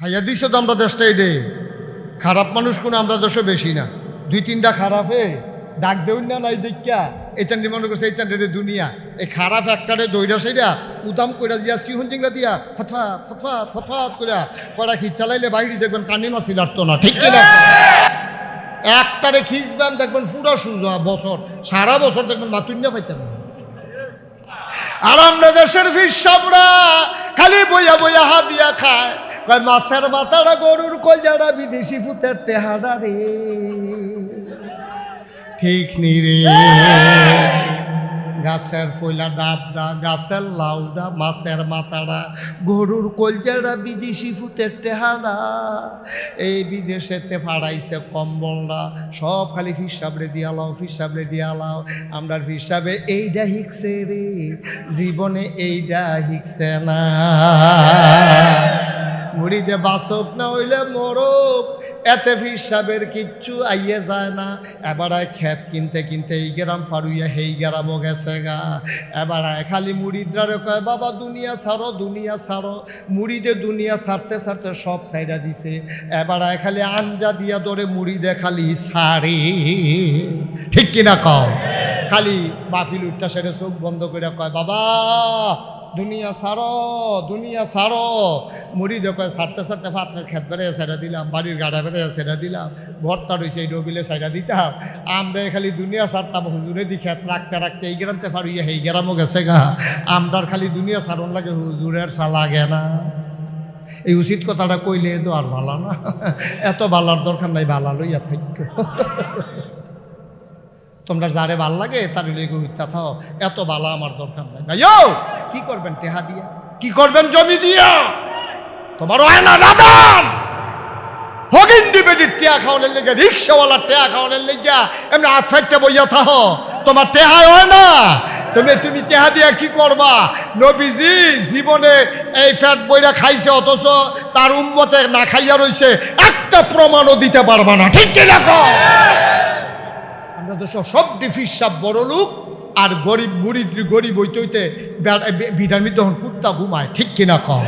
খাইয়া দিছ তো আমরা দেশটা এডে খারাপ মানুষ কোনো আমরা দেশে বেশি না। দুই তিনটা খারাপে ডাক দেউন না নাই দেখিয়া। এইটান মনে করছে এইটান রে দুনিয়া। এই খারাপ একটারে দইরা সেইরা, উদাম কইরা দিয়া, সিহন জিংলা দিয়া, ফতফাত ফতফাত ফতফাত কইরা কড়া খিচ চালাইলে বাইরে দেখবেন কানি মাছি লাগতো না, ঠিক কিনা? একটারে খিচবেন দেখবেন পুরো সুজা বছর, সারা বছর দেখবেন মাতুন্যা পাইতেন আর আমরা দেশের ফিসাবরা খালি বইয়া বইয়া হাত দিয়া খায়। কয়, মাছের মাথাটা গরুর কলজারা বিদেশি ফুতের টেহারা রে। ঠিক নি রে। গাছের ফইলা ডাবডা, গাছের লাউডা, মাছের মাথাটা গরুর কলজারা বিদেশি ফুতের টেহারা এই বিদেশেতে ফাড়াইছে কম্বলরা, সব খালি ফিসাবরে দিয়ালাও ফিসাবরে দিয়ালাও আমরার হিসাবে এইটা হিকছে রে, জীবনে এইটা হিকছে না। মুড়িতে বাসক না হইলে মরক এতে ফিসাবের কিচ্ছু আইয়ে যায় না। এবার আয় খেত কিনতে কিনতে এই গ্রাম ফারুইয়া হেই গ্রামও গেছে গা। এবার আয় খালি মুড়িদ্রারে কয়, বাবা, দুনিয়া ছাড়ো দুনিয়া ছাড়ো। মুড়িদে দুনিয়া ছাড়তে ছাড়তে সব সাইডা দিছে। এবার আয় খালি আঞ্জা দিয়া ধরে মুড়িদে খালি সারি। ঠিক কিনা কও? খালি মাহফিল উঠটা সেটা চোখ বন্ধ করে কয়, বাবা দুনিয়া সারো দুনিয়া সারো মুড়ি দেখো সারতে সারতে ভাতের খেত বেড়ে সেটা দিলাম, বাড়ির গাড়া বেড়ে সেটা দিলাম ভরটা রয়েছে এই ডবিলে সাইডা দিতাম। আমরা খালি দুনিয়া সারতাম হুজুরে দি খেত রাখতে রাখতে এই গ্রামতে পারুইয়া এই গ্রামও গেছে গা। আমরার খালি দুনিয়া সারণ লাগে হুজুরের সা লাগে না। এই উচিত কথাটা কইলে তো আর ভালো না। এত ভালার দরকার নাই ভালা লইয়া থাক। তোমরা যারে ভালো লাগে, তার লেগে হইতা থাও এত বালা আমার দরকার নাই। ভাইও কি করবেন টেহা দিয়া? কি করবেন জমি দিয়া? তোমার হয় না দাদান হগিন ডিবেটির টেয়া খাওয়ানোর লেগে, রিক্সাওয়ালা টেয়া খাওয়ানোর লেগে, এমনি হাত ফাইতে বইয়া থাহ। তোমার টেহাই হয় না। তুমি তুমি টেহা দিয়া কি করবা? নবীজি জীবনে এই ফ্যাট বইরা খাইছে, অথচ তার উম্মতে না খাইয়া রইছে, একটা প্রমাণও দিতে পারবা না। ঠিক কিনা কও? তো সব সব ডিফিস সব বড় লোক আর গরিব মুড়ি গরিব হইতে হইতে ভিটামিন তখন কুত্তা ঘুমায়, ঠিক কিনা কম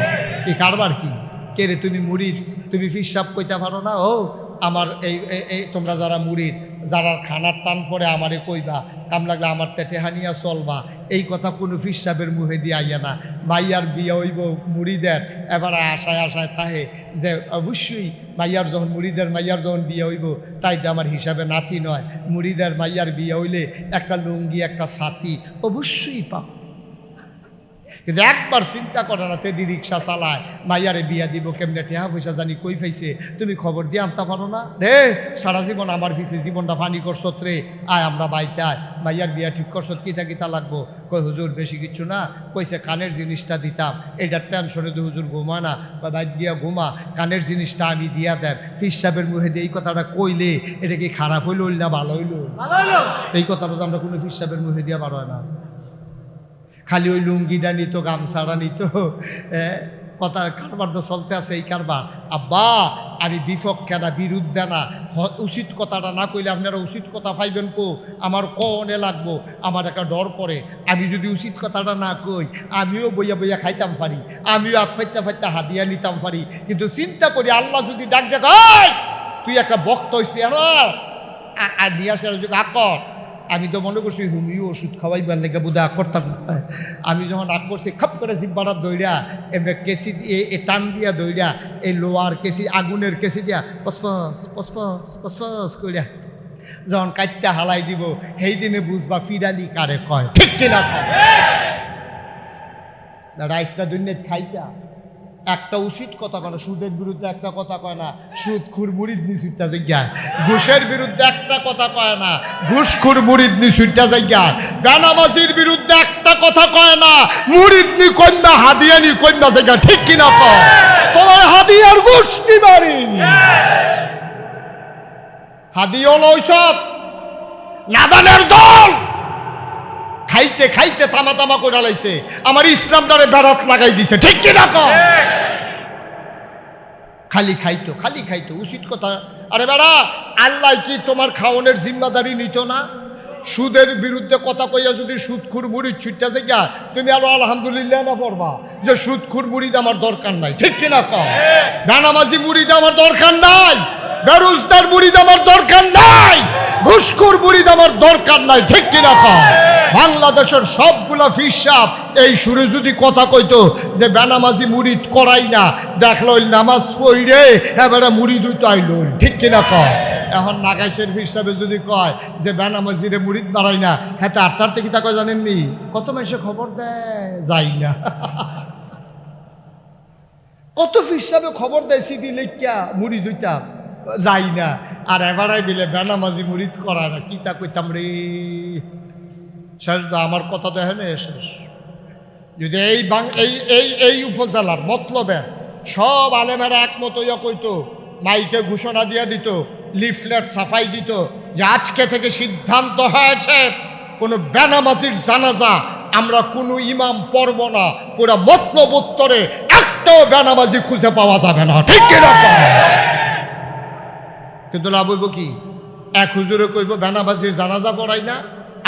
এই কারবার কি? কে রে তুমি মুড়ির তুমি ফিসাব কইতে পারো না? ও আমার এই, এই- তোমরা যারা মুড়িদ যারা খানার টান পরে আমারে কইবা, কাম লাগলে আমার তেটে হানিয়া চলবা, এই কথা কোনো ফিসাবের মুখে দিয়ে আইয়া না। মাইয়ার বিয়ে হইব মুড়িদের এবার আশায় আশায় থাহে যে অবশ্যই মাইয়ার যখন মুড়িদের মাইয়ার যখন বিয়ে হইব তাই তো আমার হিসাবে নাতি নয়। মুড়িদের মাইয়ার বিয়ে হইলে একটা লুঙ্গি, একটা ছাতি, অবশ্যই পাব। কিন্তু একবার চিন্তা করে না তেদি রিক্সা চালায় মাইয়ারে বিয়া দিব কেমনে টেহা পয়সা জানি কই পাইছে তুমি খবর দিয়ে আনতে পারো না? রে সারা জীবন আমার পিছিয়ে জীবনটা পানি করছত রে আয় আমরা বাইতে আয় মাইয়ার বিয়া ঠিক করছত কিতা কিতা লাগবো? কই হুজুর বেশি কিছু না কইছে কানের জিনিসটা দিতাম এটার টেনশনে তো হুজুর ঘুমা না বা বাইক দিয়া ঘুমা কানের জিনিসটা আমি দিয়া দেন ফিসাবের মুখে দিয়ে এই কথাটা কইলে এটা কি খারাপ হইল না ভালো হইল? এই কথাটা তো আমরা কোনো ফিসাবের মুখে দিয়া পারো না। খালি ওই লুঙ্গিটা নিত গামছাটা নিত কথা কারবার তো চলতে আছে এই কারবার। আব্বা আমি বিপক্ষে না বিরুদ্ধে না উচিত কথাটা না কইলে আপনারা উচিত কথা পাইবেন কো? আমার কনে লাগবো আমার একটা ডর পড়ে। আমি যদি উচিত কথাটা না কই আমিও বইয়া বইয়া খাইতাম পারি আমিও হাত ফাইতে ফাইতে হাদিয়া নিতাম পারি। কিন্তু চিন্তা করি আল্লাহ যদি ডাক দেখ "এই, তুই একটা বক্ত হইছিস আর নিয়ে আসে যদি আকর আমি তো মনে করছি হুমিও ওষুধ খাওয়াইবার লেগে বোধ হয় করতাম। আমি যখন আগ করছি খাপ করে জিব্বাটা দইরা এমনি কেসি দিয়ে এ টান দিয়া দইরা এই লোয়ার কেসি আগুনের কেসি দিয়া পসপস পসপস পসপস কইরা যখন কাটটা হালাই দিব সেই দিনে বুঝবা ফিরালি কারে কয়। ঠিক কিনা কয়? রাইসটা দুর্নীত খাইতা। একটা উচিত কথা কয় না, সুদের বিরুদ্ধে একটা কথা কয় না, সুদ, খুর মুড়িদ নিশুটটা জায়গায় ঘুষের বিরুদ্ধে একটা কথা কয় না, ঘুষ, খুর মুড়িদ নিশুটটা জায়গায় গানাবাসির বিরুদ্ধে একটা কথা কয় না মুড়িদ নি কন্যা হাদিয়া নি কন্যা জায়গা ঠিক কিনা কয়? তোমার হাদিয়ার ঘুষ কি মারি। হাদিও লইছত নাদানের দল। খাইতে খাইতে তামা তামা করে লাইছে, আমার ইসলামটারে বেড়াত লাগাই দিছে, ঠিক কিনা কম খালি খাইতো খালি খাইতো, উচিত কথা। আরে বেড়া, আল্লাহ কি তোমার খাওয়ানোর জিম্মাদারি নিত না? সুদের বিরুদ্ধে কথা কইয়া যদি সুদখুর মুড়ি ছুটতে গিয়া তুমি আরও আলহামদুলিল্লাহ না পড়বা যে সুদখুর মুড়িদ আমার দরকার নাই। ঠিক কিনা কম বেনামাজি মুড়িদ আমার দরকার নাই। বেরোজদার মুড়িদ আমার দরকার নাই। ঘুষখুর মুড়িদ আমার দরকার নাই। ঠিক কিনা কম বাংলাদেশের সবগুলা ফিসাব এই সুরে যদি কথা কইতো যে বেনামাজি মুড়িদ করাই না, দেখল নামাজ পড়ে, এবারে মুড়িদ হইতো আইল, ঠিক কিনা কয়? এখন নাগাইশের হিসাবে যদি কয় যে বেনামাজিরে মুড়িদ বাড়াই না হ্যাঁ তার তার থেকে তা কয় জানেননি? কত মানুষে খবর দেয়? যাই না। কত হিসাবে খবর দেয় সিডি লেখিয়া মুড়ি দুইটা যাই না। আর এবারাই দিলে বেনামাজি মুড়িদ করা না, কি তা কইতাম রে? তো আমার কথা তো এখানে শেষ। যদি এই বাং এই এই এই উপজেলার মতলবে সব আলেমেরা একমত হইয়া কইতো, মাইকে ঘোষণা দিয়া দিত, লিফলেট সাফাই দিত, যে আজকে থেকে সিদ্ধান্ত হয়েছে, কোনো বেনামাজির জানাজা আমরা কোনো ইমাম পড়ব না, পুরো মতলব উত্তরে একটাও বেনামাজি খুঁজে পাওয়া যাবে না। ঠিক কিনা কিন্তু লাভ হইব কি? এক হুজুরে কইব বেনাবাজির জানাজা পড়াই না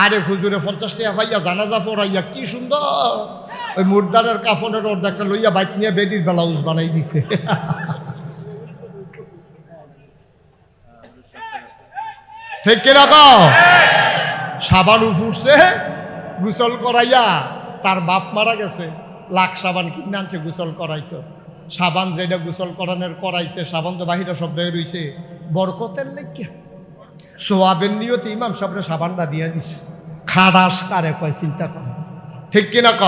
আরেক হুজুরে, পঞ্চাশ টাকা পাইয়া জানাজা পড়াইয়া কি সুন্দর। ওই মুর্দারের কাফনের অর্ধেকটা লইয়া বাইক নিয়ে বেডির ব্লাউজ বানাই দিছে। ঠিক কিনা কও? সাবান উফুরছে, গোসল করাইয়া তার বাপ মারা গেছে, লাখ সাবান কিনে আনছে গোসল করাইতো। সাবান যেটা গোসল করানোর করাইছে, সাবান তো বাহিরে সব বের রইছে বরকতের লেগে সোয়াবের নিয়ত ইমাম সাহেবের সাবানটা দিয়ে দিস খাদাস কারে কয়, চিন্তা কর। ঠিক কিনা ক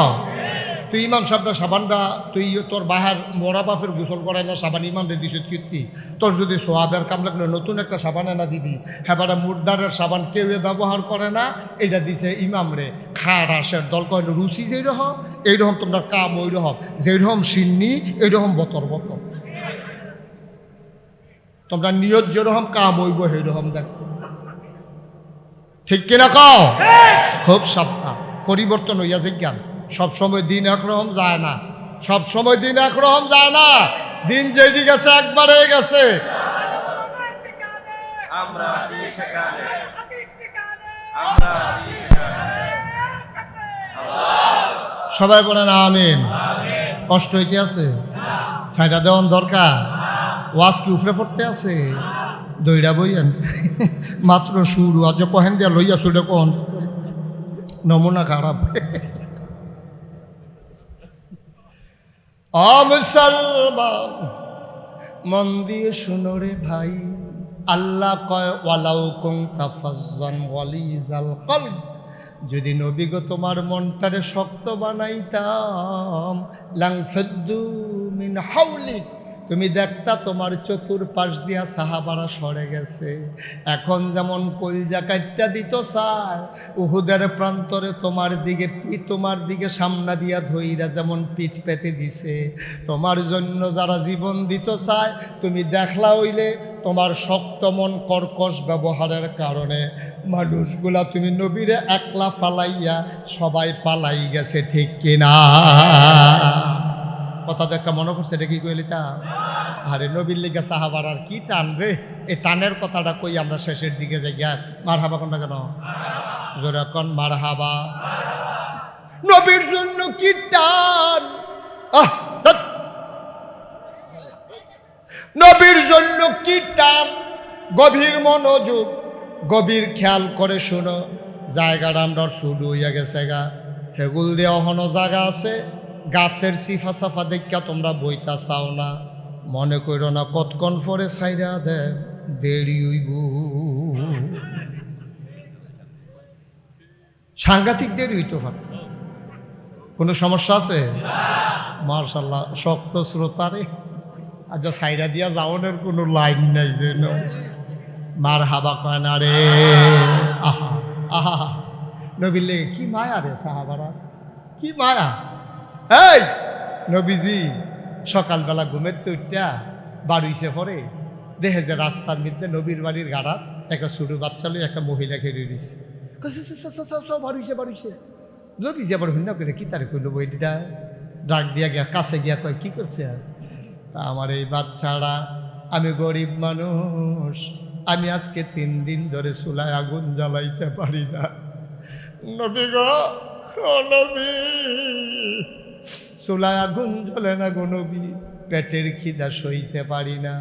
তুই ইমাম সাহেবটা সাবানটা তুই তোর বাহার মরা বাপের গোসল করাই না, সাবান ইমামরে দিস কীর্তি। তোর যদি সোয়াবের কাম লাগলে নতুন একটা সাবান এনা দিবি। হেবারে মুর্দারের সাবান কেউ ব্যবহার করে না এটা দিছে ইমামরে। খারাসের দল কয়, রুচি যেই রকম তোমরা কাম ওই রকম যেরকম সিন্নি, এইরকম বতর বতর। তোমরা নিয়ত যেরকম কাম হইব সেইরকম দেখো। ঠিক কিনা কও? খুব সাবধান। পরিবর্তন হইয়া জ্ঞান। সবসময় দিন একরকম যায় না। সব সময় দিন একরকম যায় না। দিন যেটি গেছে একবারে গেছে। সবাই বলেন আমিন। কষ্ট হইতে আছে? সাইডা দেওয়ান দরকার। ওয়াজ কি উফরে পড়তে আছে? দইরা বইয়েন মাত্র শুরু আজ কহেন দিয়া লইয়া সুরে কন। নমুনা খারাপ অমুসলমান মন দিয়ে শুনো রে ভাই। আল্লাহ কয়, ওয়ালাউ কুং তাফাজ্জান ওয়ালিজাল কলব যদি নবীগ তোমার মনটারে শক্ত বানাইতাম লাংফেদ্দু মিন হাউলিক তুমি দেখতা তোমার চতুর পাশ দিয়া সাহাবারা সরে গেছে। এখন যেমন কলজা কাটটা দিত স্যার, উহুদের প্রান্তরে তোমার দিকে পিঠ, তোমার দিকে সামনা দিয়া ধইরা যেমন পিঠ পেতে দিছে। তোমার জন্য যারা জীবন দিত চায় তুমি দেখলা হইলে তোমার শক্ত মন কর্কশ ব্যবহারের কারণে। মানুষগুলা তুমি নবীরে একলা ফালাইয়া সবাই পালাই গেছে, ঠিক কিনা? কথা একটা মনে পড়ছে, এটা কি কইলি তা আরে নবীর লিগা সাহাবার আর কি টান রে। এই টানের কথাটা কই আমরা শেষের দিকে যাই গিয়া মার হাবা কোনটা কেন কন মার হাবা নবীর জন্য কি টান? আহ নবীর জন্য কি টান? গভীর মনোযোগ, গভীর খেয়াল করে শোনো। জায়গাটা আমরা শুরু হইয়া গেছে গা। সেগুল দিয়ে অহনো জায়গা আছে। গাছের সিফা সাফা দেখা তোমরা বইতা চাও না। মনে করো না, কতক্ষণ পরে সাইরা দে, দেরি হইব। সাংঘাতিক দেরি হইতে পারে। কোনো সমস্যা আছে? মার্শাল্লাহ শক্ত শ্রোতারে আচ্ছা সাইরা দিয়া যাও যাওয়ানোর কোনো লাইন নাই যেন মার হাবা কয় না রে। আহা আহা। নবীর লেগে কি মায়া রে সাহাবারা। কি মায়া? এই নবীজি, সকালবেলা ঘুমের তো উঠটা বাড়িছে পরে দেখে যে রাস্তার মধ্যে নবীর বাড়ির গাড়া, একটা ছোটো বাচ্চা লই একটা মহিলা খেয়ে দিছে। বাড়িছে বাড়িছে নবীজি আবার হুন্না করে কি তার করল বইটা ডাক দিয়া গিয়া, কাছে গিয়া কয়, কি করছে? আর তা আমার এই বাচ্চারা, আমি গরিব মানুষ, আমি আজকে তিন দিন ধরে চুলায় আগুন জ্বালাইতে পারি না। নবী গো নবী চুলায় আগুন জ্বলে না গো নবী, পেটের খিদা সইতে পারি না।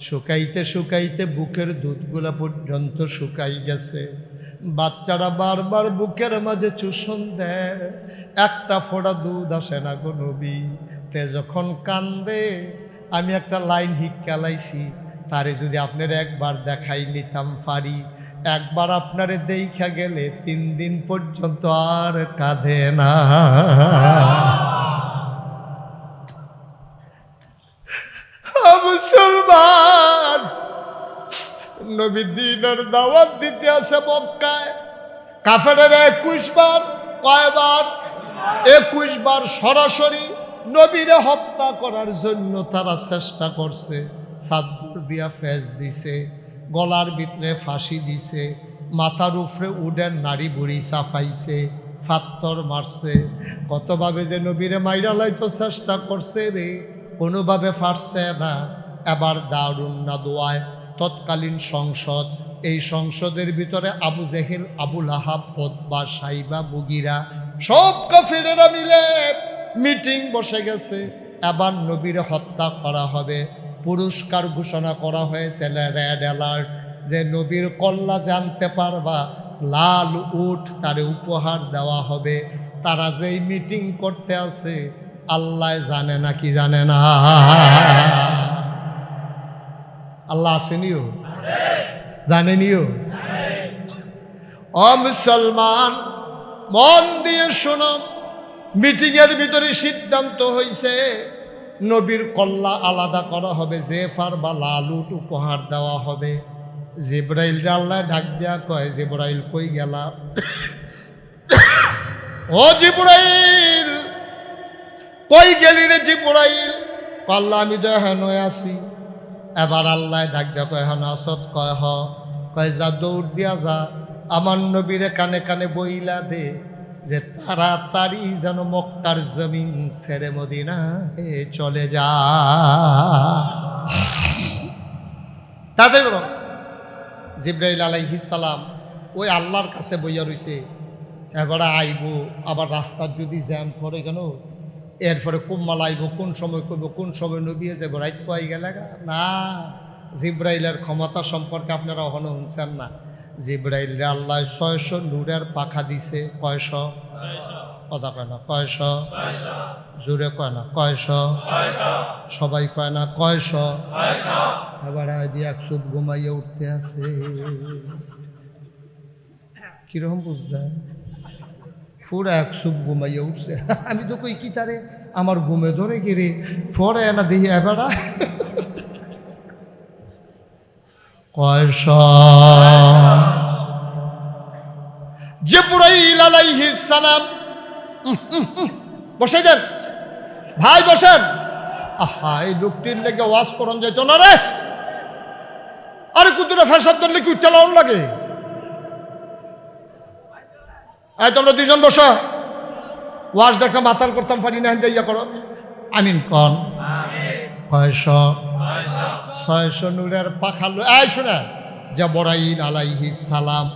শুকাইতে শুকাইতে বুকের দুধগুলা পর্যন্ত শুকাই গেছে। বাচ্চারা বারবার বুকের মাঝে চুষণ দেয়। একটা ফোঁটা দুধ আসে না গো নবী, তে যখন কান্দে, আমি একটা লাইন হিক্কালাইছি তারে যদি আপনার একবার দেখাই নিতাম পারি একবার আপনারে দেখা গেলে তিন দিন পর্যন্ত আর কাঁধে না। নবী দিনের দাওয়াত দিতে আছে মক্কায়। কাফেরের একুশ বার কয়বার একুশ বার সরাসরি নবীরে হত্যা করার জন্য তারা চেষ্টা করছে। সাদ্দুর দিয়া ফেজ দিছে, গলার ভিতরে ফাঁসি দিছে, মাথার উপরে উডেন নারী বুড়ি সাফাইছে ফাত্তর মারছে। কতভাবে যে নবীরে মাইরা লাইতো চেষ্টা করছে রে, কোনোভাবে ফাটছে না। এবার দারুণ না দোয়ায় তৎকালীন সংসদ। এই সংসদের ভিতরে আবু জেহেল আবুল আহাব ওতবা, সাইবা বুগিরা সব কাফিরেরা মিলে মিটিং বসে গেছে। এবার নবীর হত্যা করা হবে। পুরস্কার ঘোষণা করা হয়েছে রেড অ্যালার্ট যে নবীর কল্লা জানতে পারবা, লাল উঠ তারে উপহার দেওয়া হবে। তারা যেই মিটিং করতে আছে, আল্লাহ জানে না কি জানে না। আল্লাহ আসেনিও জানেনিও ও মুসলমান, মন দিয়ে শোনো, মিটিংয়ের ভিতরে সিদ্ধান্ত হয়েছে নবীর কল্লা আলাদা করা হবে, জেফার বা লালুট উপহার দেওয়া হবে। জিব্রাইল আল্লাহ ডাক দেয়া কয়, জিব্রাইল কই গেলা? ও জিব্রাইল, কই গেলি রে জিব্রাইল? কল্লা আমি তো হেন আছি। এবার আল্লাহ ডাক কয়, হেন আসত কয় হ। কয়, যা দৌড় দিয়া যা। আমার নবীরে কানে কানে বইলা দে যে তাড়াতাড়ি যেন মক্কার জমিন ছেড়ে মদিনা হে চলে যা। তাদের বলো, জিব্রাইল সালাম ওই আল্লাহর কাছে বইয়া রইছে, এবারে আইব, আবার রাস্তার যদি জ্যাম পড়ে কেন? এরপরে কুম্মাল আইব কোন সময় করব কোন সময় নবিয়ে যাব, রাইত ফুয়াই গেলে না, জিব্রাইলের ক্ষমতা সম্পর্কে আপনারা অহনো শুনছেন না। জিব্রাইল আল্লাহ ছয়শো নূরের পাখা দিছে, কয়শ? কথা কয় না, কয়শ? জোরে কয় না, কয়শ? সবাই কয় না, কয়শ? এবার আদি এক সুপ ঘুমাইয়ে উঠতে আছে। কীরকম বুঝলেন? পুরো এক সুপ ঘুমাইয়ে উঠছে। আমি তো কই, কি তারে? আমার ঘুমে ধরে গিরে ফরে না দেখি এবারা কয়শ জিব্রাইল আলাইহিস সালাম। বসে দেন। ভাই, বসেন। আহা, এই লোকটির লেগে ওয়াজ করন যাইতো না রে। আরে কুতুরে ফেসাব ধরলে কি উঠতে লাগে? এই, তোমরা দুজন বসো। ওয়াশ দেখা, মাতাল করতাম পারি না ইয়া করো। আমিন কন। কয়শ ছয়শো নূরের পাখালো। এই শুনে জবরাইল আলাইহি সালাম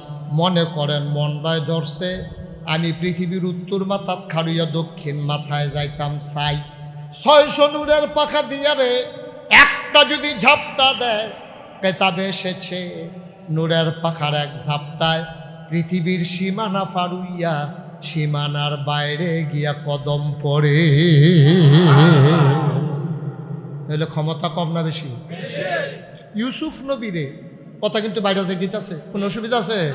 মনে করেন মনটায় ধরছে। আমি পৃথিবীর উত্তর মাথাত খাড়ুইয়া দক্ষিণ মাথায় যাইতাম চাই ছয়শো নূরের পাখা দিয়া রে, একটা যদি ঝাপটা দেয় কেতাবে এসেছে নূরের পাখার এক ঝাপটায় পৃথিবীর সীমানা ফারুইয়া সীমানার বাইরে গিয়া কদম পড়ে। তাহলে ক্ষমতা কম না বেশি? ইউসুফ নবীরে। কথা কিন্তু বাইরে যে গীত আছে, কোনো অসুবিধা আছে?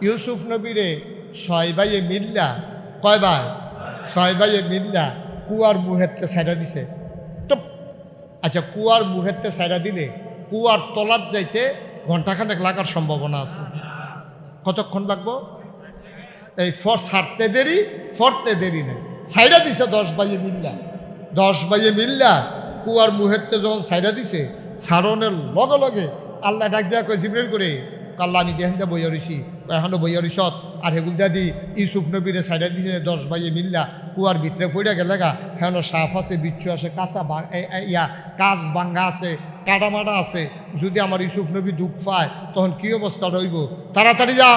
ইউসুফ নবীরে ছয় ভাইয়ে মিল্লা। কয় ভাই? ছয় ভাইয়ে মিল্লা। কুয়ার মুহেরতে সাইডা দিছে। টপ। আচ্ছা কুয়ার মুহেরতে সাইডা দিলে কুয়ার তলাত যাইতে ঘন্টাখানেক লাগার সম্ভাবনা আছে। কতক্ষণ লাগবো? এই ফর সারতে দেরি, ফরতে দেরি নেই। সাইডা দিছে দশ বাইয়ে মিল্লা। দশ বাইয়ে মিল্লা, কুয়ার মুহেরতে যখন সাইডা দিছে সারণের লগে লগে আল্লাহ ডাক দেওয়া কয় জিব্রেল করে, কাল্লা আমি দেখেন দা বইয়া রইছি। এখনও বইয়া রইছত? আর হেগুল দাদি ইউসুফ নবীরে সাইডা দিছে দশ বাইয়ে মিল্লা, কুয়ার ভিতরে পড়ে গেলে গা, হেন সাফ আছে, বিচ্ছু আছে, কাঁচা ইয়া কাজ বাঙ্গা আছে কাটামাটা আছে, যদি আমার ইউসুফ নবী দুঃখ পায়, তখন কী অবস্থা রইব? তাড়াতাড়ি যা।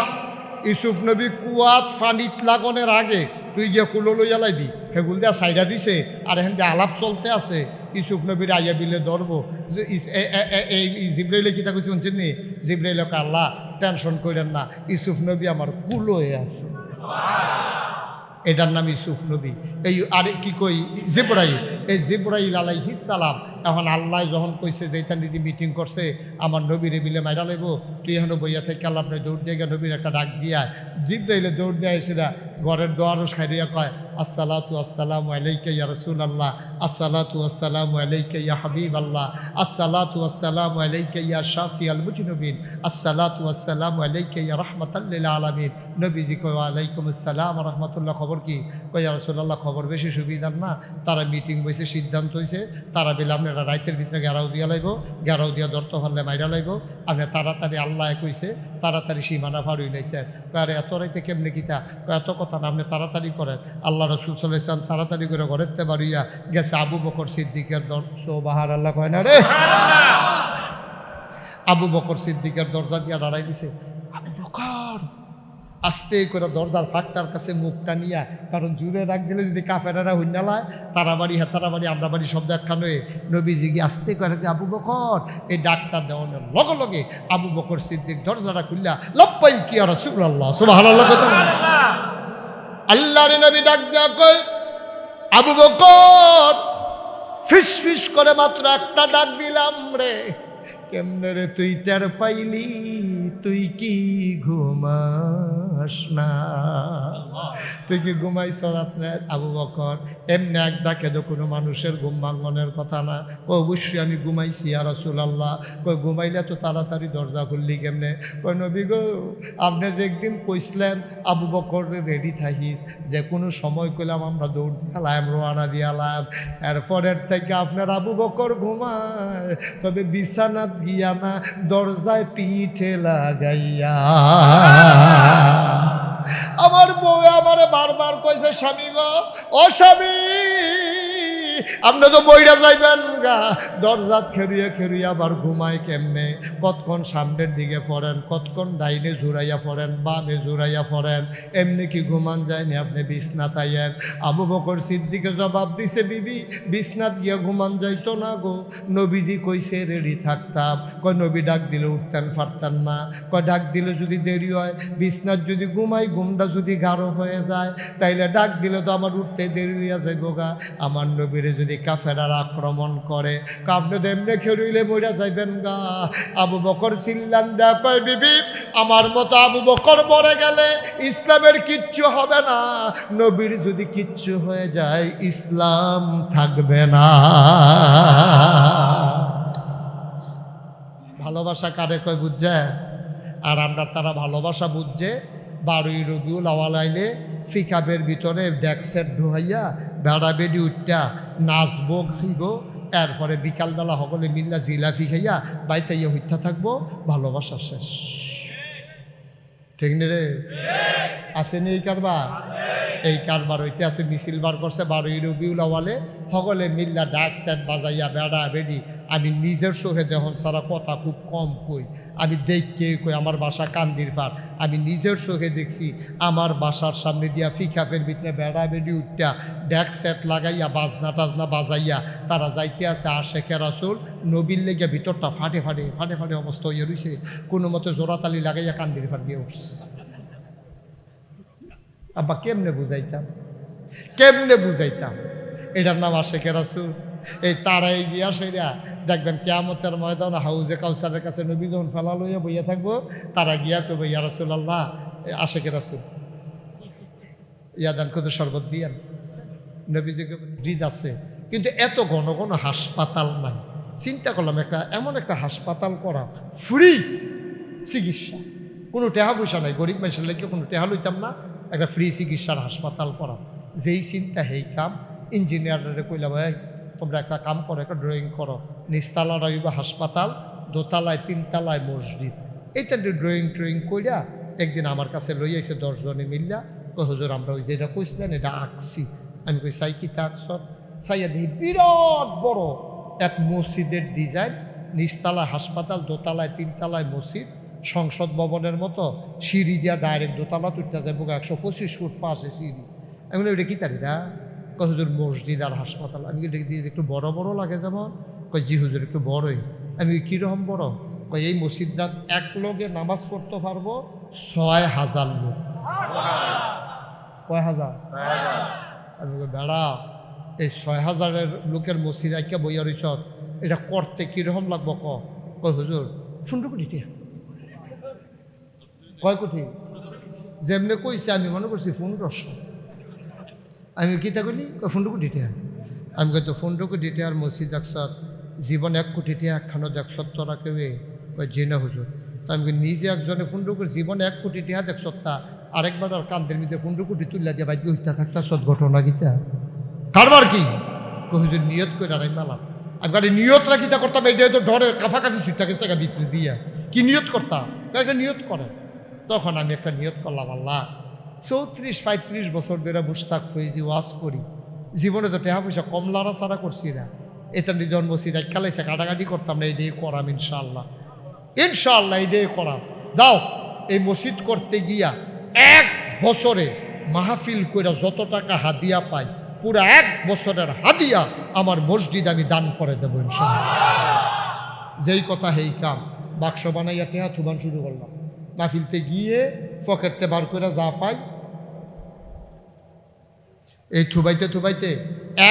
ইউসুফ নবী কুয়াত ফানিত লাগনের আগে তুই গিয়ে কুলো লইয়া লাইবি। সেগুল দিয়া সাইডা দিছে, আর এখান দিয়ে আলাপ চলতে আছে। ইউসুফ নবীর আইয়া বিলে ধরবো। যে এই জিব্রাইলে কিতা কইছে শুনছেন নি? জিব্রাইলকে আল্লাহ টেনশন করেন না, ইউসুফ নবী আমার কুলোয়ে আছে। এটার নাম ইউসুফ নবী। এই, আর কি কই? জিব্রাইল। এই জিব্রাইল আলাইহিস সালাম এখন আল্লাহ যখন কইছে যে এটা নিদি মিটিং করছে, আমার নবীরে মিলে মাইরা লাইব, তুই এখন বইয়া থেকে আল্লাহ আপনি দৌড় দিয়ে গিয়ে নবীর একটা ডাক দিয়া জিব্রাইলে দৌড় দিয়ে না ঘরের দোয়ারও সাইরিয়া কয়, আসসালাতু আসসালামু আলাইকা ইয়া রাসূল আল্লাহ আসসালাতু আসসালামু আলাইকা ইয়া হাবিব আল্লাহ আসসালাতু আসসালামু আলাইকা ইয়া শাফি আল মুজনবিন, আসসালাতু আসসালামু আলাইকা ইয়া রাহমাতাল্লিল আলামিন। নবীজি কয় আলাইকুম আসসালাম রহমতুল্লাহ। খবর কি? কই ইয়া রাসূলুল্লাহ, খবর বেশি সুবিধার না। তারা মিটিং বসে সিদ্ধান্ত হয়েছে তারা বলে, আপনারা রাইতের ভিতরে গেরাও দিয়া লাইব গেরাও দিয়া দর্ত হলে মাইরা লাইব। আপনি তাড়াতাড়ি আল্লাহ কইছে তাড়াতাড়ি সীমানা ফাড়ুই লাইতে আরে এত রাইতে কেমনে কয় এত কথা না আপনি তাড়াতাড়ি করেন। আল্লাহ রসুল সাল্লাম তাড়াতাড়ি করে ঘরেতে বাড়িয়া গেছে আবু বকর সিদ্দিকের দর সোবাহার আল্লাহ কয় না রে? আবু বকর সিদ্দিকের দরজা দিয়া দাঁড়াই দিছে। আস্তে করে দরজার ফাঁকটার কাছে মুখটা নিয়া, কারণ জুড়ে রাখ দিলে যদি কাফেরারা হুন্নালায় তারা বাড়ি হেতারা বাড়ি আমরা বাড়ি শব্দ একখান নবীজি গিয়ে আস্তে করে দিয়ে আবু বকর! এই ডাকটা দেওয়ানোর লগে লগে আবু বকর সিদ্দিক দরজাটা খুললা লপ্পাই কি আর সুবর আল্লাহ আল্লাহর নবী ডাক দেওয়া কই আবু বকর, ফিস ফিস করে মাত্র একটা ডাক দিলাম রে, কেমনে রে তুই টের পাইলি, তুই কি ঘুমাস? না তুই কি ঘুমাইছ আপনার আবু বকর? এমনি এক ডাকে তো কোনো মানুষের ঘুম ভাঙনের কথা না। ও অবশ্যই আমি ঘুমাইছি আর রসুল আল্লাহ কই ঘুমাইলে তো তাড়াতাড়ি দরজা খুললি কেমনে? কই নবী গো, আপনি যে একদিন কইসলেন আবু বকর রেডি থাকিস। যে কোনো সময় কইলাম, আমরা দৌড় দিয়ালাম রোয়ানা দিয়ালাম এরপরের থেকে আপনার আবু বকর ঘুমায়। তবে বিছানাত গিয়া না, দরজায় পিঠে লাগাইয়া আমার বউ আমারে বারবার কইছে স্বামী গো ও স্বামী। আপনি তো বইরা যাইবেন গা। দরজাত খেরুয়া খেরুয়া আবার ঘুমায় কেমনে? কতক্ষণ সামনের দিকে পড়েন কতক্ষণ ডাইনে জুড়াইয়া পড়েন বামে জুড়াইয়া পড়েন এমনি কি ঘুমান যায়নি আপনি বিছনা তাইয়েন আবু বকর সিদ্দিকে জবাব দিছে, বিবি, বিছনাত গিয়া ঘুমান যাইতো না গো। নবীজি কইছে, রেডি থাকতাম। কয়, নবী ডাক দিলে উঠতেন ফারতেন না। কয়, ডাক দিলে যদি দেরি হয়, বিছনাত যদি ঘুমাই, ঘুমটা যদি গাঢ় হয়ে যায়, তাইলে ডাক দিলে তো আমার উঠতে দেরি হয়ে যায় গোগা আমার নবীরে যদি কাফেরার আক্রমণ করে আপনি তো এমনি খেরুইলে মরিয়া যাইবেন গা। আবু বকর সিল্লান বিবি, আমার মতো আবু বকর মরে গেলে ইসলামের কিচ্ছু হবে না। নবীর যদি কিচ্ছু হয়ে যায়, ইসলাম থাকবে না। ভালোবাসা কারে কয় বুঝছে? আর আমরা তারা ভালোবাসা বুঝছে, বারোই রবিউল আওয়াল আইলে ফিকাবের ভিতরে ব্যাগ সেট ঢুহাইয়া বেড়া বেড়ি উঠটা নাচব খাইব এরপরে বিকালবেলা সকলে মিল্লা জিলাফি খাইয়া বাড়িতে ইয়ে হইতা থাকব ভালোবাসা শেষ। ঠিক নে রে? আসেনি এই কারবার? এই কারবার আছে মিছিল বার করছে বারোই রবিউল আওয়ালে সকলে মিল্লা ডাক সেট বাজাইয়া বেড়া বেড়ি। আমি নিজের চোখে যখন সারা কথা খুব কম কই। আমি দেখকে কই, আমার বাসা কান্দির পার আমি নিজের চোখে দেখছি, আমার বাসার সামনে দিয়া ফিকাফের ভিতরে বেড়া বেড়ি উঠটা ড্যাক সেট লাগাইয়া, বাজনা টাজনা বাজাইয়া, তারা যাইতে আছে আশেখের আসল নবীর লেগে ভিতরটা ফাটে ফাটে ফাটে ফাটে অবস্থা হয়ে রইছে। কোনো মতে জোড়াতালি লাগাইয়া কান্দির ফার দিয়ে উঠছে। আব্বা কেমনে বুঝাইতাম? কেমনে বুঝাইতাম? এটার নাম আশেখের রাসুল? এই তারাই গিয়া সেরা। দেখবেন কেয়ামতের ময়দান হাউজে কাউসারের কাছে নবী যখন ফেলা লইয়া বইয়া থাকব, তারা গিয়া কবে ইয়া রাসুল আল্লাহ আশেখের রাসুল? ইয়াদান কত শরবত দিয়ান? নবীজিকে জিদ আছে। কিন্তু এত ঘন ঘন হাসপাতাল নাই। চিন্তা করলাম, একটা এমন একটা হাসপাতাল করা ফ্রি চিকিৎসা। কোনো টেহা পয়সা নাই। গরিব মানুষের লাগে কোনো টেহা লইতাম না। একটা ফ্রি চিকিৎসার হাসপাতাল করা যেই চিন্তা, সেই কাম। ইঞ্জিনিয়াররে কইলাম ভাই তোমরা একটা কাম করো, একটা ড্রয়িং করো। নিচতলা রইবা হাসপাতাল, দোতলায়, তিনতলায় মসজিদ। এইটা ড্রয়িং ট্রয়িং কইরা একদিন আমার কাছে লই আইছে দশজনে মিল্লা। কই, হুজুর, আমরা ওই যেটা কইছিলেন, এটা আঁকছি আমি কই, সাই কি আঁকছ সাইয়া দেখি বিরাট বড় এক মসজিদের ডিজাইন। নিচতলায় হাসপাতাল, দোতলায়, তিনতলায় মসজিদ। সংসদ ভবনের মতো সিঁড়ি দিয়া ডাইরেক্ট দোতলা তুলতে যায় বুক একশো পঁচিশ ফুট পাশে সিঁড়ি। আমি বলি ওটা কি তারি না? হুজুর, মসজিদ আর হাসপাতাল। আমি দিয়ে একটু বড় বড় লাগে যেমন। কয়, জি, হুজুর, একটু বড়ই। আমি কীরকম বড়? কয়, এই মসজিদটা এক লোকে নামাজ পড়তে পারব, ছয় হাজার লোক। কয় হাজার? আমি বেড়া, এই ছয় হাজারের লোকের মসজিদ আইকা বইয়া রইছ এটা করতে কীরকম লাগবো ক? হুজুর কোটি টিয়া কয় কোটি? যেমনে কইছে আমি মনে করছি পনেরোশো আমি কিতা করি কয় পনেরো কোটি টিয়া। আমি কই তো পনেরো কোটি টিয়ার মসজিদ দেখছত জীবন এক কোটি টিয়া, একখানো দেখছত তোরা কেউয়ে, কয় জি না হুজুর। তো আমি নিজে একজনে পনেরো কোটি জীবন এক কোটি টিয়া দেখছত তা আরেকবার আর কান্দের মধ্যে পনেরো কোটি তুললা দিয়ে বাইক হইতা থাকতা সৎ ঘটনা গীতা কারবার কি? হুজুর, নিয়ত করে আর আমি মালাম আমি গাড়ি নিয়ত রাখিতা করতাম এইটা তো ডরে কাফাকাফি ছুটটা গেছে ভিতরে দিয়া। কি নিয়ত করতাম একটা নিয়ত করে। তখন আমি একটা নিয়ত করলাম, আল্লাহ, চৌত্রিশ, পঁয়ত্রিশ বছর ধরে মুস্তাক ফয়েজি ওয়াজ করি। জীবনে তো টেহা পয়সা কম লাড়া ছাড়া করছি না। এটা মসজিদ এক কালাইছে কাটাকাটি করতাম না এইটাই করাম ইনশাল্লাহ ইনশাআল্লাহ এইটাই করাম। যাও, এই মসজিদ করতে গিয়া এক বছরে মাহফিল কইরা যত টাকা হাদিয়া পাই, পুরো এক বছরের হাদিয়া আমার মসজিদ আমি দান করে দেবো ইনশাল্লাহ যেই কথা হেই কাম, বাক্স বানাইয়া টেহা থুবান শুরু করলাম। মাহফিলতে গিয়ে পকেটতে বার করে যা পাই। এই থুবাইতে থুবাইতে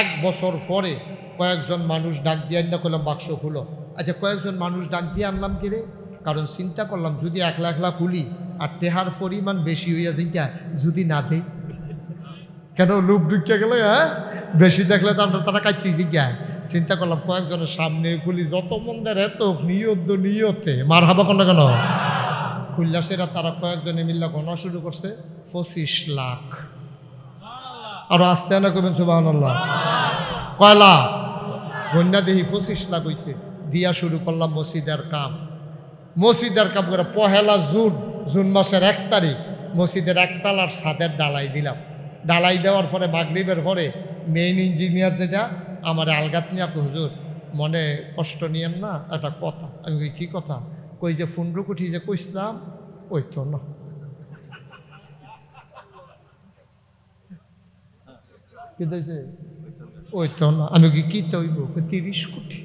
এক বছর পরে কয়েকজন মানুষ ডাক দিয়ে আননা করলাম বাক্স খুলো। আচ্ছা কয়েকজন মানুষ ডাক দিয়ে আনলাম কি রে? কারণ চিন্তা করলাম, যদি একলা একলা খুলি আর তেহার পরিমাণ বেশি হইয়া যাইতা যদি না দেই? কেন লুপ ঢুকিয়া গেলে হ্যাঁ? বেশি দেখলে তো আমরা তারা কাটতে জিজ্ঞা চিন্তা করলাম, কয়েকজনের সামনে খুলি, যত মন্দের এত নিয়ত নিয়তে। মার হাবা কোন কেন? খুললা সেরা তারা কয়েকজনে মিল্লা গণা শুরু করছে পঁচিশ লাখ। আর আসতে না করবেন সুবাহ কয় লাখ? বন্যা দেহি পঁচিশ লাখ হইছে। দিয়া শুরু করলাম মসজিদের কাম। মসজিদের কাম করে পহেলা জুন জুন মাসের এক তারিখ মসজিদের একতলার ছাদের ডালাই দিলাম। ডালাই দেওয়ার পরে মাগরিবের পরে মেইন ইঞ্জিনিয়ার যেটা আমার আলগাত নিয়া হুজুর মনে কষ্ট নিয়েন না একটা কথা। আমি কী কথা? কই যে ফুন্ডু কুঠি যে কইসলাম, ওই তো না। ওই তো না। আমি কি কি তৈব তিরিশ কোটি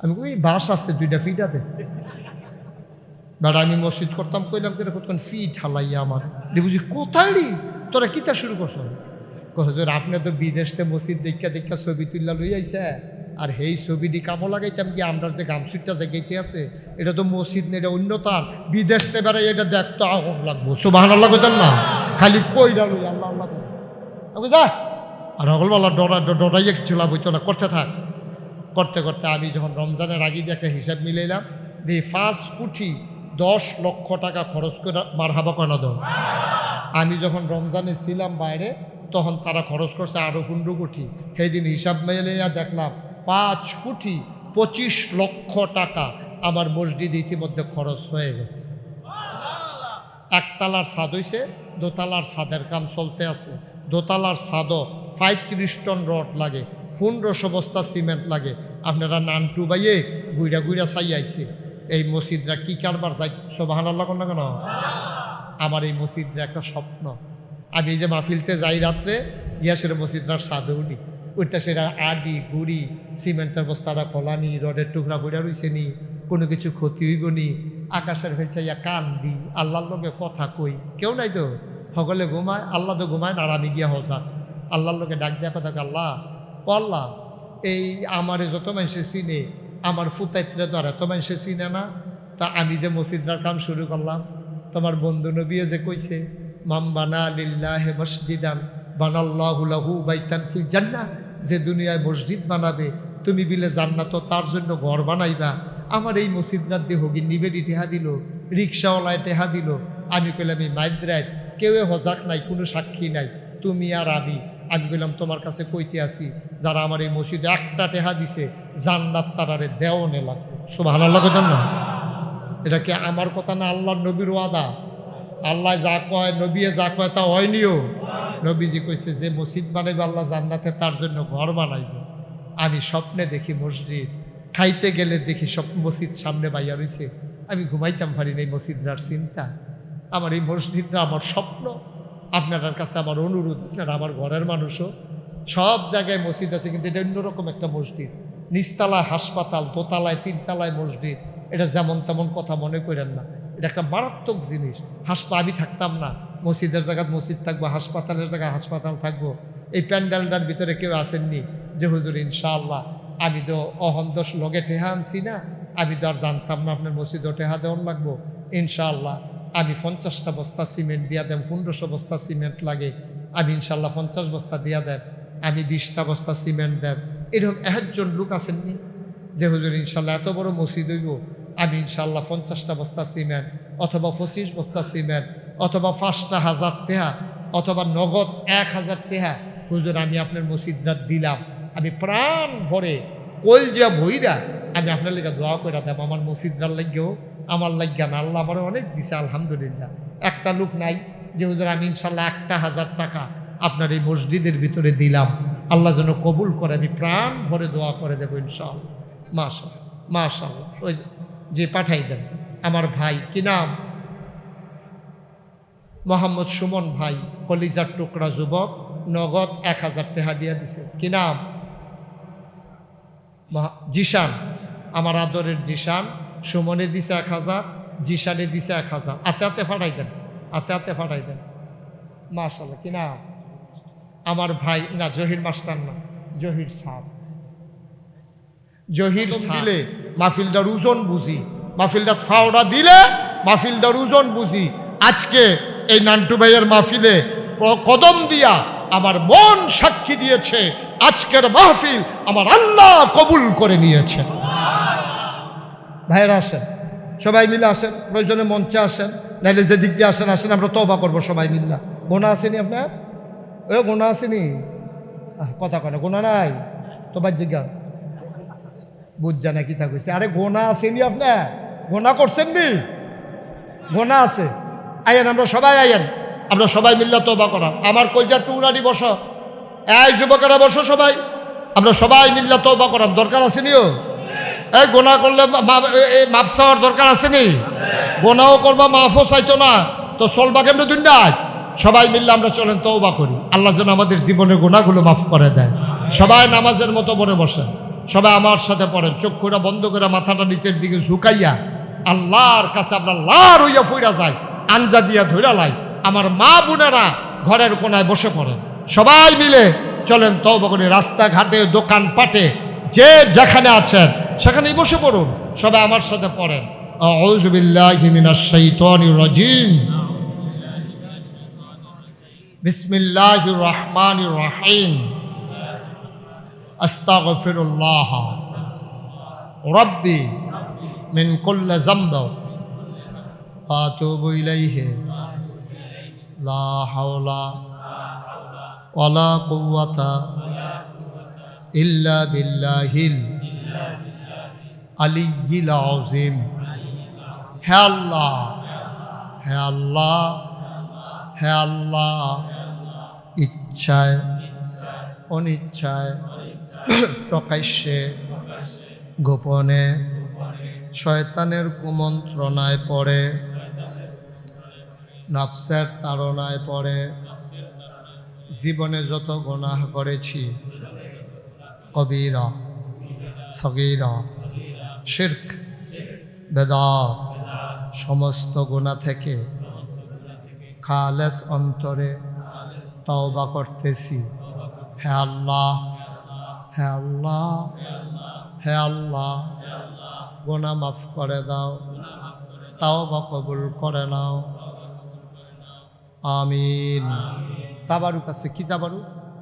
আমি কই বাস আছে দুইটা দে। বেড়া আমি মসজিদ করতাম, কইলাম কিরে কতক্ষণ ফি ঠালাইয়া আমার। বুঝি, কোথায় তোরা কিতা শুরু করছ? কহজোর আপনি তো বিদেশতে মসজিদ দেখা দেখা ছবি তুললা লই আইছে। আর সেই ছবিটি কামো লাগাইতাম কি আমরা যে গামছুটটা জায়গাইতে আছে, এটা তো মসজিদ নেই এটা অন্যতার। বিদেশতে বেড়াই এটা দেখতো আহম লাগবো। সুবাহ আল্লাহ কইতাম না। খালি কইরা লই আল্লাহ আল্লাহ কই। আমি যা। আর হগলবেলা ডরা ডরাইয়া কিছু লাভ হইতো না। করতে থাক। করতে করতে আমি যখন রমজানের আগে দিয়ে একটা হিসাব মিলাইলাম, যে পাঁচ কুঠি দশ লক্ষ টাকা খরচ করে মার কেন দাও? আমি যখন রমজানে ছিলাম বাইরে, তখন তারা খরচ করছে আরও পনেরো কোটি। সেই দিন হিসাব মেলাইয়া দেখলাম পাঁচ কোটি পঁচিশ লক্ষ টাকা আমার মসজিদ ইতিমধ্যে খরচ হয়ে গেছে। একতলার ছাদ হইছে, দোতলার ছাদের কাম চলতে আছে। দোতলার ছাদও পঁয়ত্রিশ টন রড লাগে পনেরোশো বস্তা সিমেন্ট লাগে। আপনারা নানটু বাইয়ে গুইরা গুইরা চাই আইছে। এই মসজিদরা কি কারবার চাই? সোবাহান আল্লাহ কোন কেন? আমার এই মসজিদরা একটা স্বপ্ন। আমি এই যে মাহফিলতে যাই রাত্রে, ইয়াসের মসজিদরার ছাদে উঠি। ওইটা সেটা আডি গুড়ি, সিমেন্টের বস্তাটা কলানি রডের টুকরা বইরা রইছে নি কোনো কিছু ক্ষতি হইব নি আকাশের হয়েছে ইয়া কান দি আল্লাহর লগে কথা কই, কেউ নাই তো? সকলে ঘুমায়, আল্লাহ তো ঘুমায় না, আর আমি গিয়া হসা আল্লাহর লোকে ডাক দেওয়া কথা আল্লাহ, ও আল্লাহ, এই আমারে যত মানুষে চিনে, আমার ফুতাইত্রে তো আর এত মানুষে চিনে না। তা আমি যে মসজিদটার কাম শুরু করলাম, তোমার বন্ধু নবীয়ে যে কইছে মাম বানা লিল্লাহে মসজিদান, বানাল্লাহু লাহু বাইতান ফিল জান্নাহ। যে দুনিয়ায় মসজিদ বানাবে, তুমি বিলে জান্নাত তার জন্য ঘর বানাইবা। আমার এই মসজিদরা দেহ নিবেদি টেহা দিল, রিক্সাওয়ালায় টেহা দিল। আমি কইলাম, এই মাইদ্রায় কেউ হজাক নাই, কোনো সাক্ষী নাই। তুমি আর আমি আমি বললাম তোমার কাছে কইতে আসি, যারা আমার এই মসজিদে একটা টেহা দিছে, জান্নাত তারারে দেওনে লাগবে। সুবাহ আল্লাহ না এটা কি আমার কথা না আল্লাহর নবীর ওয়াদা? আল্লাহ যা কয় নবীয়ে যা কয় তা হয়নিও নবীজি কইছে যে মসজিদ বানাইবে, আল্লাহ জান্নাতে তার জন্য ঘর বানাইবে। আমি স্বপ্নে দেখি মসজিদ, খাইতে গেলে দেখি সব মসজিদ সামনে বাইয়া রয়েছে আমি ঘুমাইতাম পারি এই মসজিদটার চিন্তা। আমার এই মসজিদটা আমার স্বপ্ন। আপনার কাছে আমার অনুরোধ, আপনারা আমার ঘরের মানুষও। সব জায়গায় মসজিদ আছে, কিন্তু এটা অন্যরকম একটা মসজিদ। নিচতলায় হাসপাতাল, দোতলায়, তিনতলায় মসজিদ। এটা যেমন তেমন কথা মনে করেন না। এটা একটা মারাত্মক জিনিস। হাসপা, আমি থাকতাম না। মসজিদের জায়গায় মসজিদ থাকব, হাসপাতালের জায়গায় হাসপাতাল থাকব। এই প্যান্ডেলটার ভিতরে কেউ আসেননি যে, হুজুর, ইনশাআল্লাহ, আমি তো অহন্তস লগে টেহা আনছি না, আমি তো আর জানতাম না আপনার মসজিদও টেহা দেওয়ান লাগবো। ইনশাআল্লাহ, আমি পঞ্চাশটা বস্তা সিমেন্ট দিয়া দেন, পনেরোশো বস্তা সিমেন্ট লাগে, আমি ইনশাল্লাহ পঞ্চাশ বস্তা দিয়া দেন, আমি বিশটা বস্তা সিমেন্ট দেন। এরকম একজন লোক আসেননি যে, হুজুর ইনশাল্লাহ এত বড় মসজিদ হইব, আমি ইনশাল্লাহ পঞ্চাশটা বস্তা সিমেন্ট অথবা পঁচিশ বস্তা সিমেন্ট অথবা পাঁচটা হাজার টেহা অথবা নগদ এক হাজার টেহা হুজুর, আমি আপনার মসজিদরা দিলাম। আমি প্রাণ ভরে কলজা ভইরা আমি আপনার লেগে দোয়া করে দেব। আমার মসজিদরার লাগেও, আমার লাগিয়া না। আল্লাহ আমার অনেক দিছে, আলহামদুলিল্লাহ। একটা লোক নাই যে, হুজুর, আমি ইনশাল্লাহ একটা হাজার টাকা আপনার এই মসজিদের ভিতরে দিলাম। আল্লাহ যেন কবুল করে, আমি প্রাণ ভরে দোয়া করে দেবো ইনশাআল্লাহ মাশা মাশাল্লাহ। ওই যে পাঠাই দেন। আমার ভাই, কি নাম? মোহাম্মদ সুমন ভাই কলিজার টুকরা যুবক নগদ এক হাজার টাকা দিয়ে দিছে। কি নাম? জিশান। আমার আদরের জিশান। সুমনে দিছে এক হাজার জিশানে দিছে এক হাজার। আতে আতে ফাটাই দেন আতে আতে ফাটাই দেন। মাশাল্লাহ কি নাম? আমার ভাই না জহির মাস্টার না জহির সাহ জহির দিলে মাহফিলটার ওজন বুঝি। মাহফিলটা ফাওড়া দিলে মাহফিলটার ওজন বুঝি। আজকে এই নান্টু ভাইয়ের মাহফিলে কদম দিয়া আমার মন সাক্ষী দিয়েছে, আজকের মাহফিল আমার আল্লাহ কবুল করে নিয়েছে। ভাইয়েরা আসেন, সবাই মিলে আসেন, প্রয়োজনে মঞ্চে আসেন, নাইলে যে দিক দিয়ে আসেন আসেন, আমরা তবা করব সবাই মিল্লা। গোনা আসেনি আপনার? ও গোনা আসেনি? কথা কয় না, গোনা নাই? তোবার জিজ্ঞাসা বুঝছে না কি তা কইছে। আরে গোনা আসেনি আপনার? গোনা করছেন নি? গোনা আছে। আইয়েন, আমরা সবাই আইয়েন। আমরা সবাই মিল্লা তোবা করা আমার কলজার টুকরানি বসো। এই যুবকেরা বসো সবাই। আমরা সবাই মিল্লা তোবা করাম দরকার আসেনিও এই গোনা করলে মাপ চাওয়ার দরকার আসেনি গোনাও করবা, মাফও চাইতো না। তো চলবা কেমন দুনিয়ায়? সবাই মিললে আমরা চলেন তওবা করি। আল্লাহ যেন আমাদের জীবনের গোনাগুলো মাফ করে দেয়। সবাই নামাজের মতো পড়ে বসেন। সবাই আমার সাথে পড়েন। চোখ করে বন্ধ করে মাথাটা নিচের দিকে ঝুঁকাইয়া আল্লাহর কাছে আমরা লার হইয়া ফইরা যাই। আঞ্জা দিয়া ধইরা লাই। আমার মা বোনেরা ঘরের কোনায় বসে পড়েন সবাই মিলে চলেন করি। রাস্তাঘাটে দোকান পাটে যে যেখানে আছেন, সেখানেই বসে পড়ুন। সবাই আমার সাথে পড়েন। আউযু বিল্লাহি মিনাশ শাইতানির রাজিম। বিসমিল্লাহির রহমানির রহিম। আস্তাগফিরুল্লাহ। রব্বি মিন কুল্লি আতুবু ইলাইহি লা হাওলা ওয়ালা কুওয়াতা ইল্লা বিল্লাহিল আলিয়্যিল আযীম হে আল্লাহ হে আল্লাহ হে আল্লাহ, ইচ্ছায়, অনিচ্ছায়, প্রকাশ্যে, গোপনে, শয়তানের কুমন্ত্রণায় পড়ে নাফসের তাড়নায় পড়ে। জীবনে যত গোনাহ করেছি, কবিরা, সগীরা, শির্ক, বেদাত, সমস্ত গোনা থেকে খালেস অন্তরে তওবা করতেছি। হে আল্লাহ হে আল্লাহ হে আল্লাহ গোনা মাফ করে দাও তাও বা কবুল করে নাও। আমিন। তাবারুক কাছে কি তাবারুক